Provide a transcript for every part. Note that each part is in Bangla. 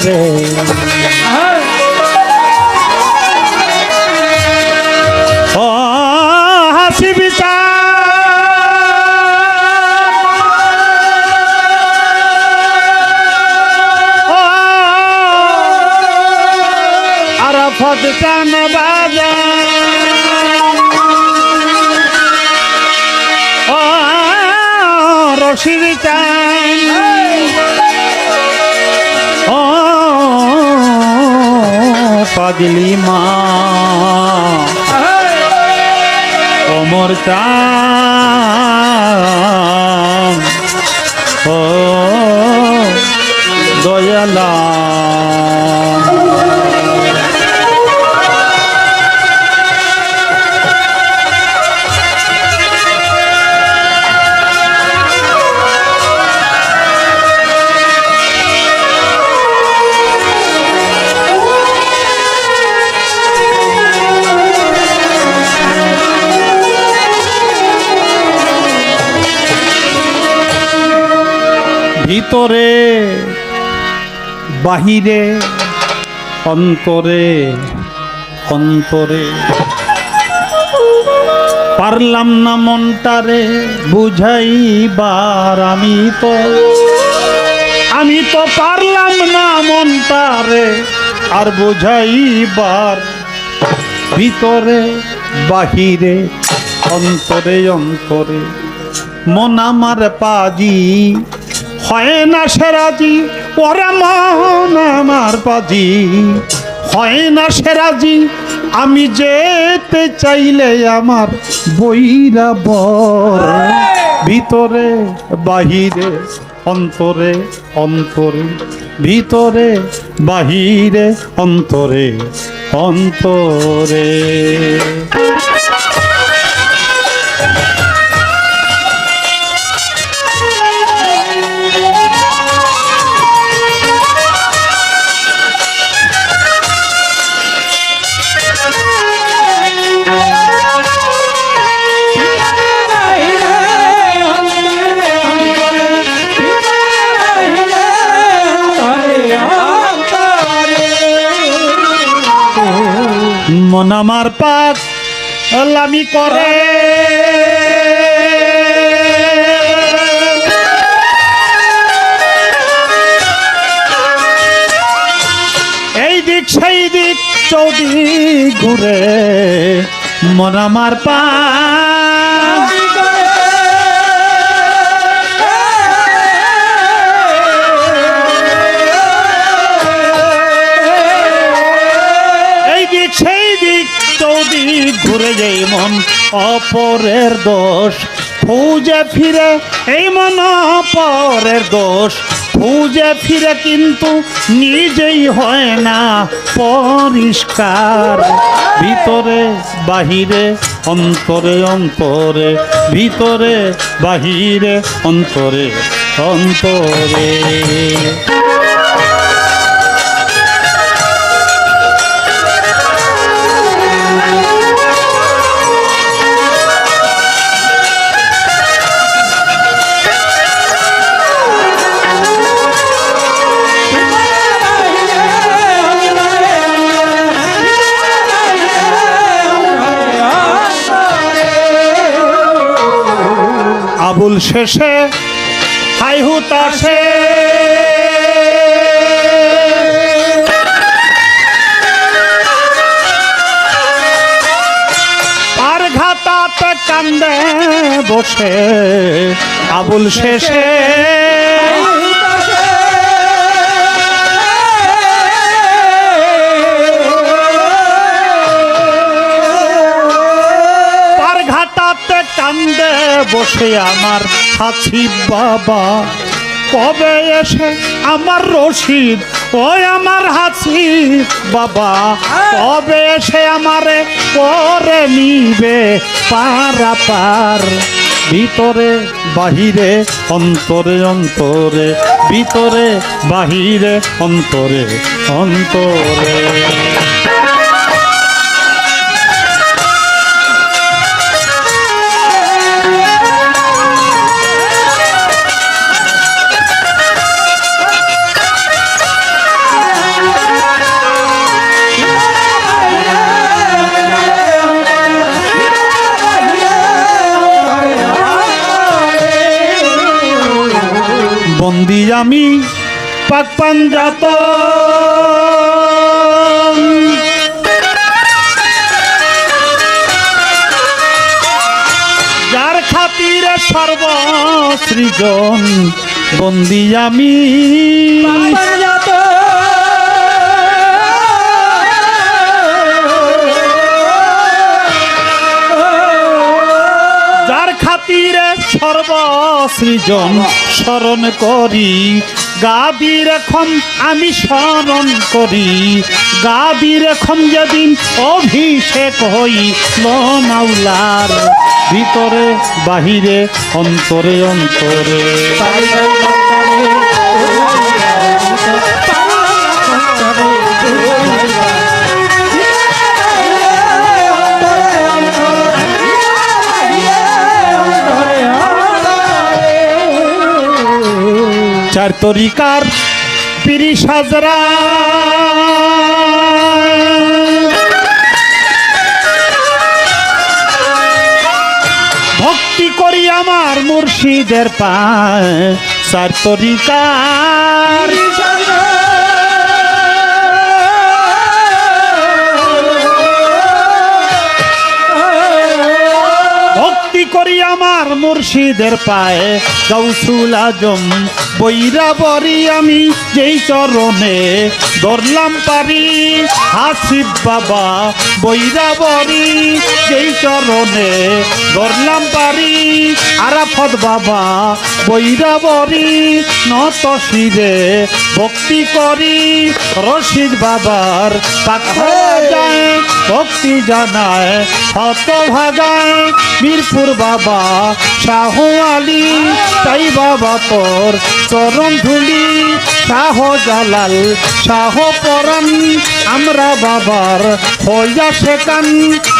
রে। ও হাসি আরাফত চান বাজার ও রশিদ চান পাগলি মা। অমর চান। ও দয়ালা ভিতরে, বাহিরে, অন্তরে অন্তরে। পারলাম না মনটারে বুঝাইবার আমি তো। আমি তো পারলাম না মনটারে আর বুঝাইবার। ভিতরে, বাহিরে, অন্তরে অন্তরে। মন আমার পাজি হয় না সেরাজি ওরা মন আমার পাজি। হয় না সেরাজি আমি যেতে চাইলে আমার বইরা বর। ভিতরে, বাহিরে, অন্তরে অন্তরে। ভিতরে, বাহিরে, অন্তরে অন্তরে। মন আমার পাক লামি করে। এই দিক সেই দিক চৌদি ঘুরে মন আমার পাক। যাই মন অপরের দোষ, খুঁজে ফিরে এই মন অপরের দোষ, খুঁজে ফিরে কিন্তু নিজেই হয় না পরিষ্কার। ভিতরে, বাহিরে, অন্তরে অন্তরে, ভিতরে, বাহিরে, অন্তরে অন্তরে। আবুল শেষে হাই হুতাশে আর ঘাতাতে কান্দে বসে আবুল শেষে। বসে আমার হাসি বাবা। কবে এসে আমার রশিদ? ওই আমার হাসি বাবা। কবে এসে আমারে পরে নিবে পারা পার ভিতরে, বাহিরে, অন্তরে অন্তরে। ভিতরে, বাহিরে, অন্তরে অন্তরে। আমি পাক পাঞ্জাত যার খাতিরে সর্বসৃজন বন্দি আমি। সর্বসৃজন স্মরণ করি। গাবির এখন আমি স্মরণ করি। গাবির এখন যেদিন অভিষেক হই মাওলার ভিতরে, বাহিরে, অন্তরে অন্তরে। চার তরিকার তিরিশ হাজার। ভক্তি করি আমার মুর্শিদের পায় চার তরিকার ভক্তি করি আমার মুর্শিদের পায়ে। গৌসুল আজম বৈরাবরি আমি যেই চরণে ধরলাম পারি। হাসিব বাবা বৈরাবরি যেই চরণে ধরলাম পারি। আরাফত বাবা বৈরাবরি নত শিরে ভক্তি করি। রশিদ বাবার পাখা যায় ভক্তি জানায় হত ভাগায়। মিরপুর বাবা, শাহ আলী, তাই বাবা তোর চরণ ধুলি। শাহ জালাল, শাহ পরাণ, আমরা বাবার হইয়া শেখান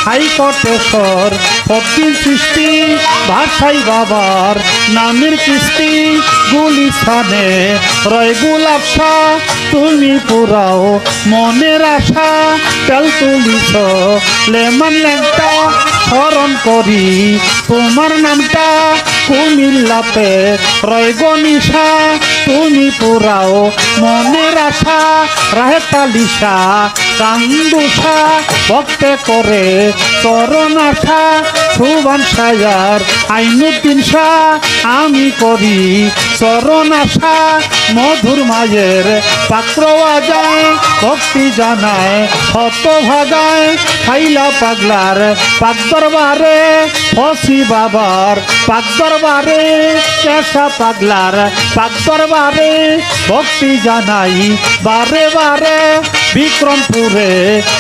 হাইকটেশ্বর পদ্মিন সৃষ্টি ভাষাই বাবার নামের কিস্তি গুলিস্থানে রয় গুলাবসা তুমি পুরাও মনের আশা। তেল তুলিছ লেমন ল্যাংটা স্মরণ করি। তোমার নামটা কুমিল্লাতে। রয় গনিশা তুমি পুরাও মনের আশা। রাহে তালিশা কান্দুষা ভক্তে করে চরণ আশা। সুবান সাজার আইনুদ্দিন শাহ, আমি করি চরণ আশা। মধুর মাঝের পাত্র যায় ভক্তি জানায় হত ভাগায়। খাইলা পাগলার পাক দরবারে ফসি বাবার পাক দরবারে চেষা পাগলার পাক দরবারে ভক্তি জানাই বারে বারে বিক্রমপুরে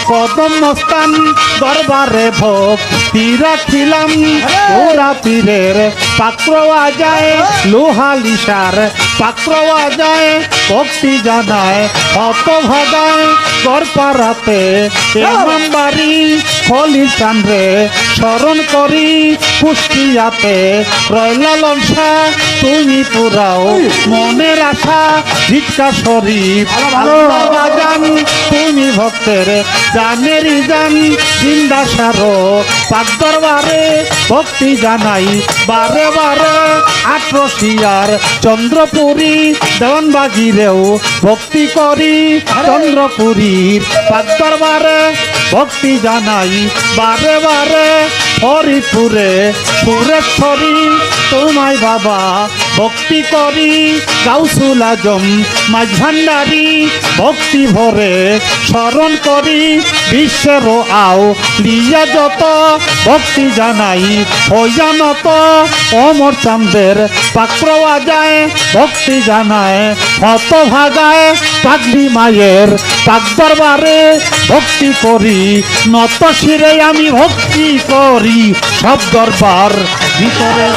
কদম মস্তান দরবারে ভক্তি রাখিলাম। ওরা পীরের পাত্র যায় লোহা লিসার পাত্র যায় ভক্তি জানায় অত ভাগায় গড়পাড়াতে এমন বাড়ি হলি চান্দ্রে স্মরণ করি কুষ্টিয়াতে রয়লা ললসা তুমি পুরাও মনের আশা ভিক্ষা শরীফ। বাজান তুমি ভক্তের জানেরই জান। জিন্দা সারো পাক দরবারে ভক্তি জানাই বারে বারে। আট্রসিয়ার চন্দ্রপুরী দেওয়ানবাগিরেও ভক্তি করি। চন্দ্রপুরীর পাক দরবারে ভক্তি জানাই বারে বারে। হরিপুরে সুরেশ্বরী তোমায় বাবা ভক্তি করি, গাউসুল আজম মাঝ ভান্ডারি ভক্তি ভরে স্মরণ করি, বিশ্বের আও লিয়া যত ভক্তি জানাই, হইয়া নত অমর চান্দের পাত্র যায়, ভক্তি জানায়, হত ভাগায় পাগলি মায়ের পাক দরবারে ভক্তি করি, নত শিরে আমি ভক্তি করি, সব দরবার ভিতরে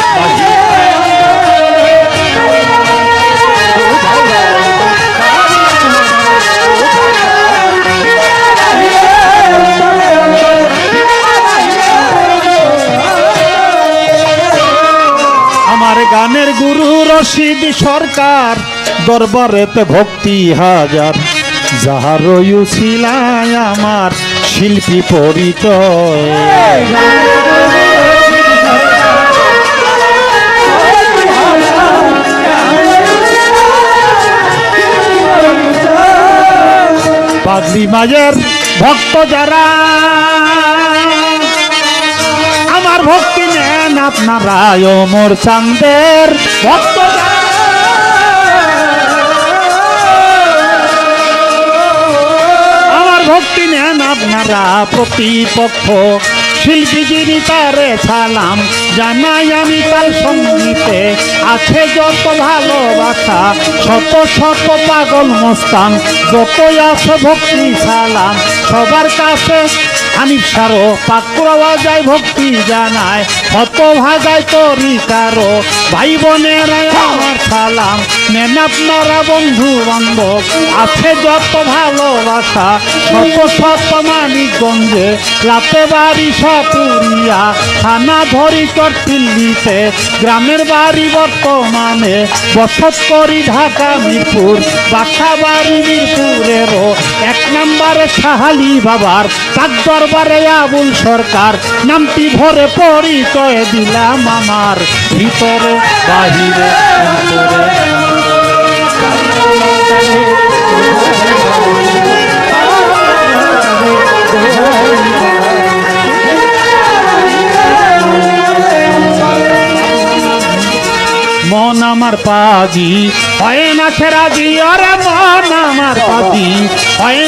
গানের গুরু রশিদ সরকার, দরবারেতে ভক্তি হাজার। যাহার শিলায় আমার শিল্পী পরিচয়। পাগলি মায়ের ভক্ত যারা ভক্তি নেন আপনারা মোর চান্দের ভক্ত আমার ভক্তি নেন আপনারা প্রতিপক্ষ। শিল্পী যিনি তারে সালাম জানাই আমি তার সঙ্গীতে। আছে যত ভালোবাসা শত শত পাগল মস্তান, যতই আছে ভক্তি সালাম, সবার কাছে হানিফ সারো। পাকুড়াওয়া যায় ভক্তি জানায় কত ভাগায় তরি কারও ভাই বোনেরা আমার সালাম নেন আপনারা বন্ধু বান্ধব, আছে যত ভালোবাসা শত শত মানিকগঞ্জে লাতে বাড়ি সাপুরিয়া, থানা ধরি চট্টিল্লিতে গ্রামের বাড়ি বর্তমানে বসত করি ঢাকা, মিরপুর। বাসা বাড়ি মিরপুরেরও এক নম্বরে সাহালি বাবার। তার দরবারে আবুল সরকার নামটি ভরে পরিচয় দিলাম আমার। ভিতরে, বাহিরে, অন্তরে। মন আমার পাজি হয় না খেরাজি আরে মন আমার পাজি হয়